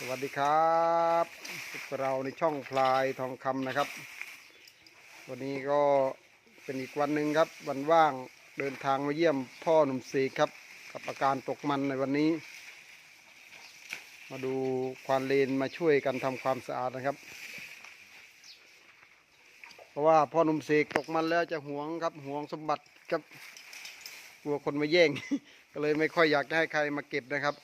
สวัสดีครับเราในช่องพลายทองคำนะครับ วันนี้ก็เป็นอีกวันหนึ่งครับ วันว่างเดินทางมาเยี่ยมพ่อหนุ่มสีครับ กับอาการตกมันในวันนี้ มาดูควานเลนมาช่วยกันทำความสะอาดนะครับ เพราะว่าพ่อหนุ่มเสกตกมันแล้วจะหวงครับหวงสมบัติครับกลัวคนมาแย่ง ก็เลยไม่ค่อยอยากให้ใครมาเก็บนะครับ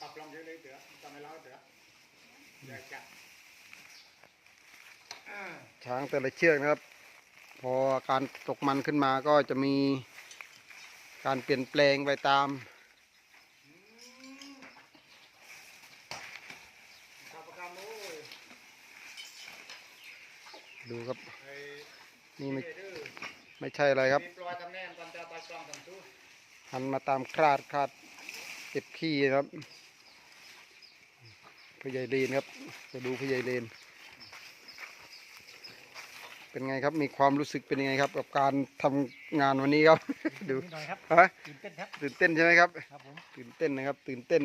ปรับลองเยอะเลยเถอะจำไม่เล่าเถอะอยากจะอ่า ช้างแต่ละเชือกนะครับ พอการตกมันขึ้นมาก็จะมีการเปลี่ยนแปลงไปตามดูครับ นี่ไม่ไม่ใช่อะไรครับ หันมาตามคลาดคลาดเก็บขี้นะครับผู้ใหญ่เลนครับ จะดูผู้ใหญ่เลน เป็นไงครับ มีความรู้สึกเป็นยังไงครับ กับการทำงานวันนี้ครับ ดูนิหน่อยครับฮะตื่นเต้นครับตื่นเต้นใช่ไหมครับ ครับผมตื่นเต้นนะครับ ตื่นเต้น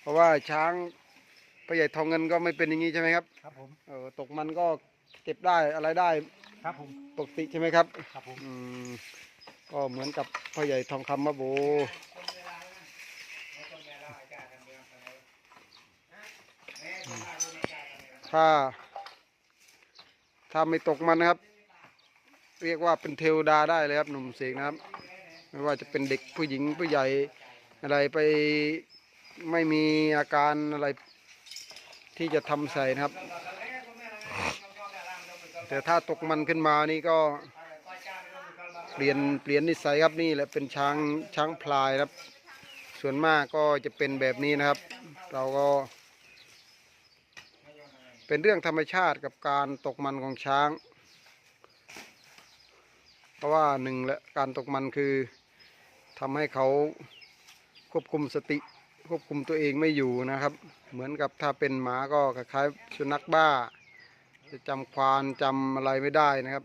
เพราะว่าช้างผู้ใหญ่ทองเงินก็ไม่เป็นอย่างนี้ใช่ไหมครับครับผมเออตกมันก็เก็บได้อะไรได้ครับผมปกติใช่ไหมครับ ครับผมอืมก็เหมือนกับพ่อใหญ่ทองคำมาโบถ้า ถ้าไม่ตกมันนะครับ เรียกว่าเป็นเทวดาได้เลยครับหนุ่มเสกนะครับ ไม่ว่าจะเป็นเด็กผู้หญิงผู้ใหญ่อะไรไปไม่มีอาการอะไรที่จะทำใส่นะครับ แต่ถ้าตกมันขึ้นมานี่ก็เปลี่ยนเปลี่ยนนิสัยครับนี่แหละเป็นช้างช้างพลายครับ ส่วนมากก็จะเป็นแบบนี้นะครับ เราก็ เป็นเรื่องธรรมชาติกับการตกมันของช้าง เพราะว่าหนึ่งและการตกมันคือทำให้เขาควบคุมสติควบคุมตัวเองไม่อยู่นะครับ เหมือนกับถ้าเป็นหมาก็คล้ายๆสุนัขบ้า จะจำควานจำอะไรไม่ได้นะครับ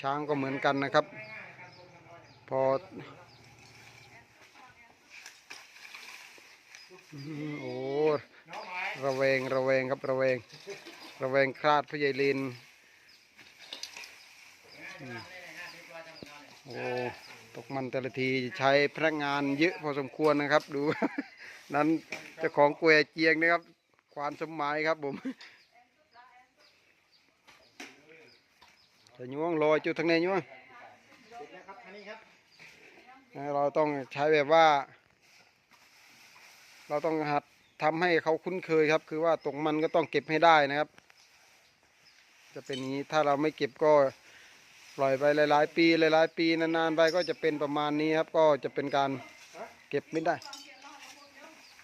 ช้างก็เหมือนกันนะครับ พอโอ้ ระแวงระแวงครับระแวง ระแวงคลาดพระใหญ่ลินโอ้ตกมันแต่ละทีใช้พนักงานเยอะพอสมควรนะครับ ดู นั้นเจ้าของกวยเจียงนะครับ ควานสมหมายครับผมจะยวงลอยจุดทางไหนยวงเราต้องใช้แบบว่า เราต้องหัด ทำให้เขาคุ้นเคยครับ คือว่าตกมันก็ต้องเก็บให้ได้นะครับ จะเป็นอย่างนี้ถ้าเราไม่เก็บก็ปล่อยไปหลาย ๆ ปีหลายๆ ปีนานๆไปก็จะเป็นประมาณนี้ครับ ก็จะเป็นการเก็บไม่ได้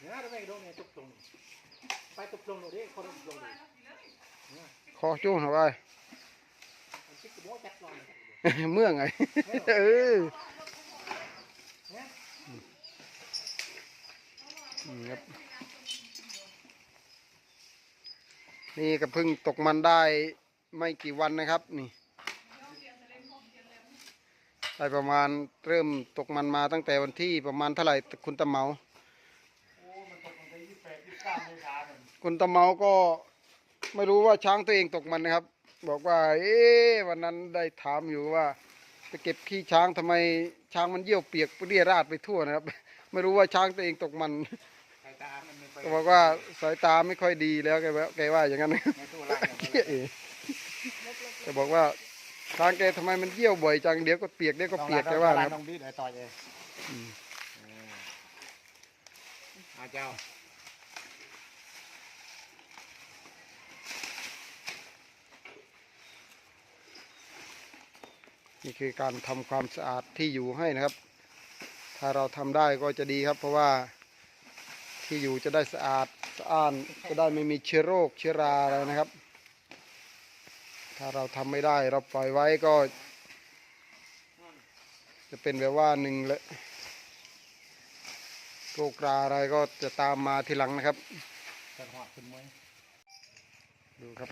เนี่ยเราไปโดนเนี่ยตุกตรงไปตุกตรงหนูดิคนตุกตรงดิขอจุ้งเข้าไปมันชิคกี้พายจัดลองเมื่อไงเอออืมครับ นี่ก็เพิ่งตกมันได้ไม่กี่วันนะครับ นี่ได้ประมาณเริ่มตกมันมาตั้งแต่วันที่ประมาณเท่าไหร่คุณตะเมาเมาคุณตะเมาก็ไม่รู้ว่าช้างตัวเองตกมันนะครับ บอกว่า เอ๊วันนั้นได้ถามอยู่ว่าไปเก็บขี้ช้างทำไมช้างมันเยี่ยวเปียกเรียราดไปทั่วนะครับ ไม่รู้ว่าช้างตัวเองตกมัน ตามันไม่ไปก็บอกว่าสายตาไม่ค่อยดีแล้วแกว่าแกว่าอย่างนั้นไม่ตู้ล่างอย่างเดียวเอ๊ะแกบอกว่าช้างแกทำไมมันเยี่ยวบ่อยจังเดี๋ยวก็เปียกเดี๋ยวก็เปียกแกว่านะครับต้องดีดไอ้ต่อยเองอืมอาเจ้านี่คือการทำความสะอาดที่อยู่ให้นะครับ ถ้าเราทำได้ก็จะดีครับ เพราะว่า ที่อยู่จะได้สะอาดสะอ้านจะได้ไม่มีเชื้อโรคเชื้อราอะไรนะครับ ถ้าเราทำไม่ได้เราปล่อยไว้ก็ จะเป็นแบบว่าหนึ่งเลยโรคราอะไรก็จะตามมาทีหลังนะครับดูครับ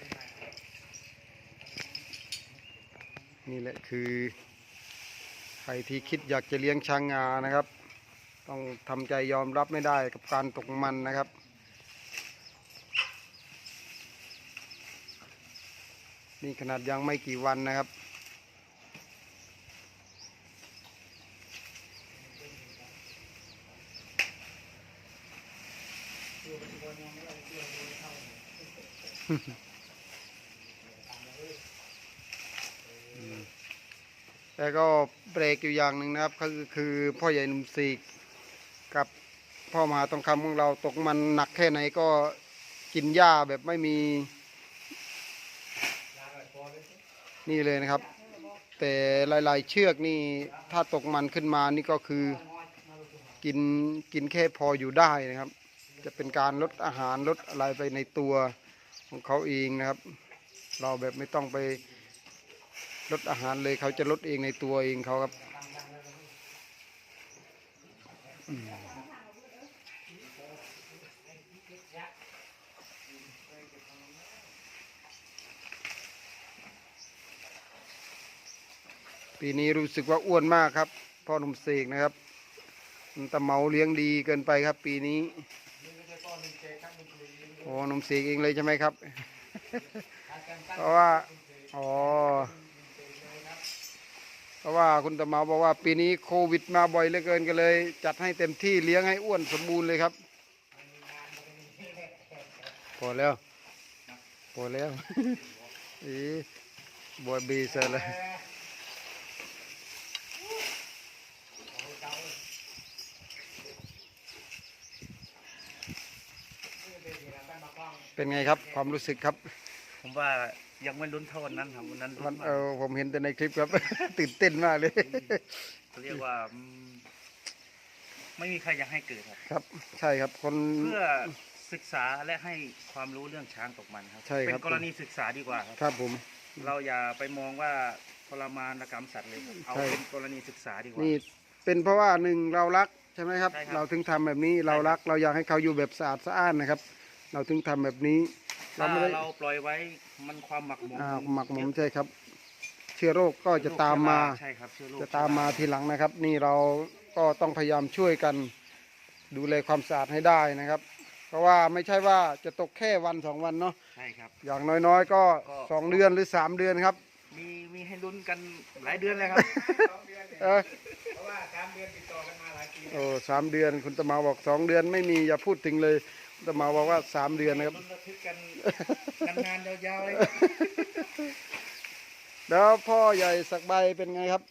นี่แหละคือใครที่คิดอยากจะเลี้ยงช้างงานะครับ ต้องทำใจยอมรับไม่ได้กับการตกมันนะครับ นี่ขนาดยังไม่กี่วันนะครับ แต่ก็เบรกอยู่อย่างหนึ่งนะครับ ก็คือคือพ่อใหญ่หนุ่มสีก กับพ่อมหาทองคำของเราตกมันหนักแค่ไหนก็กินหญ้าแบบไม่มี นี่เลยนะครับ แต่หลาย ๆ เชือกนี่ถ้าตกมันขึ้นมานี่ก็คือกินกินแค่พออยู่ได้นะครับ จะเป็นการลดอาหารลดอะไรไปในตัวของเขาเองนะครับ เราแบบไม่ต้องไปลดอาหารเลยเขาจะลดเองในตัวเองเขาครับอืม ปีนี้รู้สึกว่าอ้วนมากครับ พ่อหนุ่มเสกนะครับมันตะเมาเลี้ยงดีเกินไปครับ ปีนี้โอ้หนุ่มเสกเองเลยใช่ไหมครับ เพราะว่า อ๋อ เพราะว่าคุณตะเมาบอกว่าปีนี้โควิดมาบ่อยเหลือเกินก็เลย จัดให้เต็มที่เลี้ยงให้อ้วนสมบูรณ์เลยครับพอแล้วพอแล้วอีบอยบีเสร็จแล้วเป็นไงครับความรู้สึกครับ ผมว่า ยังไม่ลุ้นเท่าวันนั้นครับวันนั้นลุ้มันนมาเอกอผมเห็นแต่ในคลิปครับ ตื่นเต้นมากเลย เขาเรียกว่าอืมไม่มีใครอยากให้เกิดครับ ครับ ใช่ครับคน เพื่อศึกษาและให้ความรู้เรื่องช้างตกมันครับ ใช่ครับ เป็นกรณีศึกษาดีกว่าครับ ครับผม เราอย่าไปมองว่าทรมานกรรมสัตว์เลยครับเอาใช่ เป็นกรณีศึกษาดีกว่า นี่เป็นเพราะว่าหนึ่งเรารักใช่ไหมครับ ใช่ครับเราถึงทำแบบนี้เรารักเราอยากให้เขาอยู่แบบสะอาดสะอ้านนะครับ เราถึงทำแบบนี้ เราถ้าไม่ได้เราปล่อยไว้มันความหมักหมมอ่าหมักหมมใช่ครับ เชื้อโรคก็จะตามมา ใช่ครับเชื้อโรคจะตามมาทีหลังนะครับ นี่เราก็ต้องพยายามช่วยกันดูแลความสะอาดให้ได้นะครับ เพราะว่าไม่ใช่ว่าจะตกแค่วันสองวันเนาะใช่ครับ อย่างน้อยๆ ก็ก็ สองเดือนหรือสามเดือนครับมีมีให้ลุ้นกันหลายเดือนเลยครับ เออเพราะว่าสามเดือนติดต่อกันมาหลายปีโอ้สามเดือนคุณตะเมาบอกสองเดือนไม่มีอย่าพูดถึงเลยคุณ ตะเมาบอกว่าสามเดือนนะครับลุ้นระทึกกันนานๆยาวๆเลยแล้วพ่อใหญ่สักใบเป็นไงครับ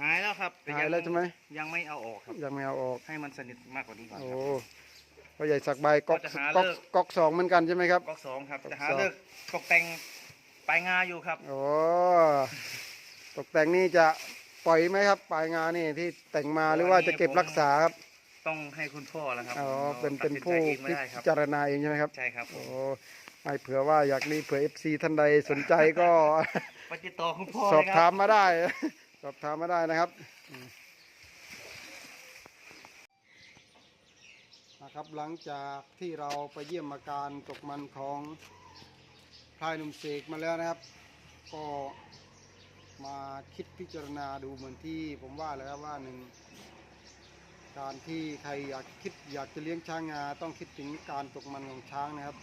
หายแล้วครับต่หายแล้วใช่ไหม ยังไม่เอาออกครับยังไม่เอาออกให้มันสนิทมากกว่านี้ก่อนโอ้ครับ พ่อใหญ่สักใบก๊อกก็จะหาก๊อกเลิกก๊อกสองเหมือนกันใช่ไหมครับ ก๊อกสองครับก๊อกจะหาสอง เลิกตกแต่งปลายงาอยู่ครับ โอ้ตกแต่งนี่จะปล่อยไหมครับปลายงานนี่ที่แต่งมาหรือว่าจะเก็บรักษาครับ ต้องให้คุณพ่อแล้วครับอ๋อราเป็นเป็นตัดสิผู้ใจเองไม่พิได้ครับจารณาเองใช่ไหมครับใช่ครับโอ้ไม่เผื่อว่าอยากนี่เผื่อเอฟซีท่านใดสนใจก็ ไปติดต่อคุณพ่อสอบเลยคถารัมมาได้ สอบถามมาได้นะครับอืมนะครับหลังจากที่เราไปเยี่ยมอาการตกมันของพลายหนุ่มเสกมาแล้วนะครับ ก็มาคิดพิจารณาดูเหมือนที่ผมว่าแล้วครับว่าหนึ่ง การที่ใครอยากคิดอยากจะเลี้ยงช้างงา ต้องคิดถึงการตกมันของช้างนะครับ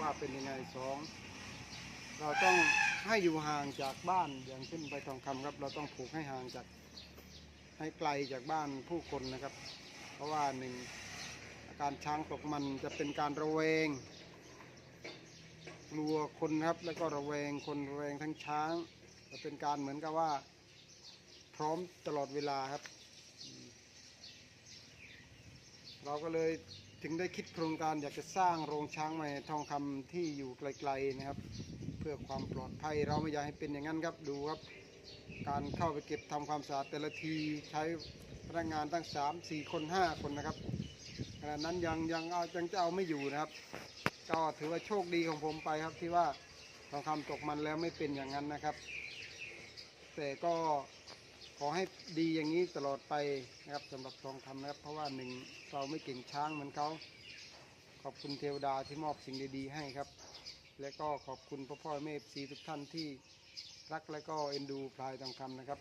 ว่าเป็นยังไงสองเราต้องให้อยู่ห่างจากบ้านอย่างเช่นใบทองคำครับ เราต้องผูกให้ห่างจากให้ไกลจากบ้านผู้คนนะครับ เพราะว่าหนึ่งอาการช้างตกมันจะเป็นการระแวงกลัวคนครับแล้วก็ระแวงคนระแวงทั้งช้างจะเป็นการเหมือนกับว่า พร้อมตลอดเวลาครับอืม เราก็เลยถึงได้คิดโครงการอยากจะสร้างโรงช้างใหม่ทองคำที่อยู่ไกลๆนะครับ เพื่อความปลอดภัยเราไม่อยากให้เป็นอย่างนั้นครับดูครับ การเข้าไปเก็บทำความสะอาดแต่ละทีใช้พนักงานตั้งสามสี่คนห้าคนนะครับขณะนั้นยังยังเอายังจะเอาไม่อยู่นะครับ ก็ถือว่าโชคดีของผมไปครับที่ว่าทองคำตกมันแล้วไม่เป็นอย่างนั้นนะครับ แต่ก็ ขอให้ดีอย่างนี้ตลอดไปนะครับสำหรับทองคำนะครับ เพราะว่าหนึ่งเราไม่เก่งช้างเหมือนเขาขอบคุณเทวดาที่มอบสิ่งดีๆให้ครับ และก็ขอบคุณพ่อพ่อแม่ซีทุกท่านที่รักและก็เอ็นดูพลายทองคำนะครับ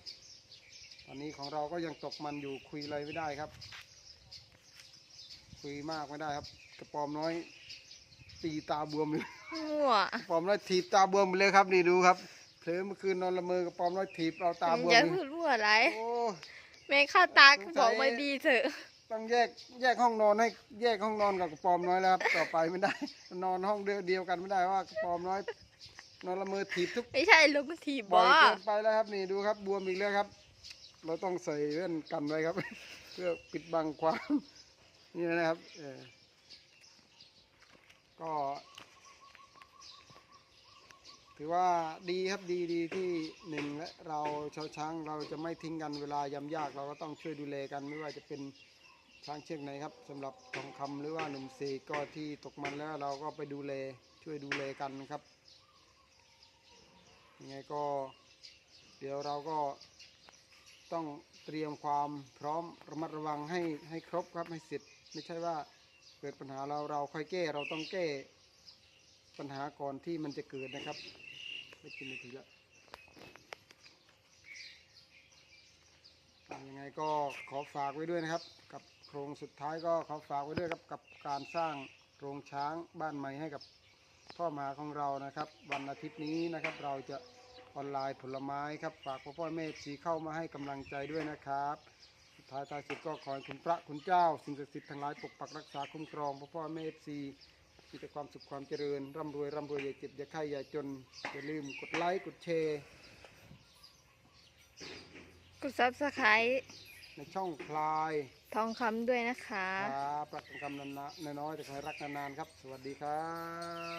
ตอนนี้ของเราก็ยังตกมันอยู่คุยอะไรไม่ได้ครับ คุยมากไม่ได้ครับ กระปอมน้อยตีตาบวมเลยมั่วกระปอมน้อยถีบตาบวมไปเลยครับนี่ดูครับเผลอเมื่อคืนนอนละเมอกระปอมน้อยถีบเราตาบวมอย่าเลยพูดมั่วอะไรโอ้แม่เข้าตาก็บอกมาดีเถอะ ต้องแยกแยกห้องนอนให้แยกห้องนอนกับกระปอมน้อยแล้วครับต่อไปไม่ได้ นอนห้องเดียวเดียวกันไม่ได้ว่ากระปอมน้อย นอนละเมอถีบทุกไม่ใช่ลูกมันถีบบ่บ่อยเกินไปแล้วครับนี่ดูครับบวมอีกแล้วครับ เราต้องใส่แว่นกันไว้ครับ เพื่อปิดบังความนี่นะครับเออก็ ถือว่าดีครับดีดีที่หนึ่งและเราชาวช้างเราจะไม่ทิ้งกันเวลายำยาก เราก็ต้องช่วยดูแลกันไม่ว่าจะเป็นช้างเชือกไหนครับสำหรับทองคำหรือว่าหนุ่มเสกก็ที่ตกมันแล้วเราก็ไปดูแลช่วยดูแลกันนะครับยังไงก็เดี๋ยวเราก็ต้องเตรียมความพร้อมระมัดระวังให้ให้ครบครับให้เสร็จไม่ใช่ว่าเกิดปัญหาเราเราค่อยแก้เราต้องแก้ปัญหาก่อนที่มันจะเกิดนะครับ ไม่กินนาทีละอะยังไงก็ขอฝากไว้ด้วยนะครับ กับโครงสุดท้ายก็ขอฝากไว้ด้วยครับกับการสร้างโรงช้างบ้านใหม่ให้กับพ่อหมาของเรานะครับ วันอาทิตย์นี้นะครับ เราจะออนไลน์ผลไม้ครับ ฝากพ่อพ่อแม่สีเข้ามาให้กำลังใจด้วยนะครับสุดท้ายท้ายสุดก็ขอให้คุณพระคุณเจ้า สิ่งศักดิ์สิทธิ์ทั้งหลายปกปักรักษาคุ้มครองพ่อพ่อแม่สี มีแต่ความสุขความเจริญ ร่ำรวยร่ำรวยอย่าเจ็บอย่าไข้อย่าจน อย่าลืมกดไลค์กดแชร์กดซับสไครต์ในช่องพลายทองคำด้วยนะคะ ครับรักกันคำนานๆน้อยๆแต่ขอให้รักนานๆครับ สวัสดีครับ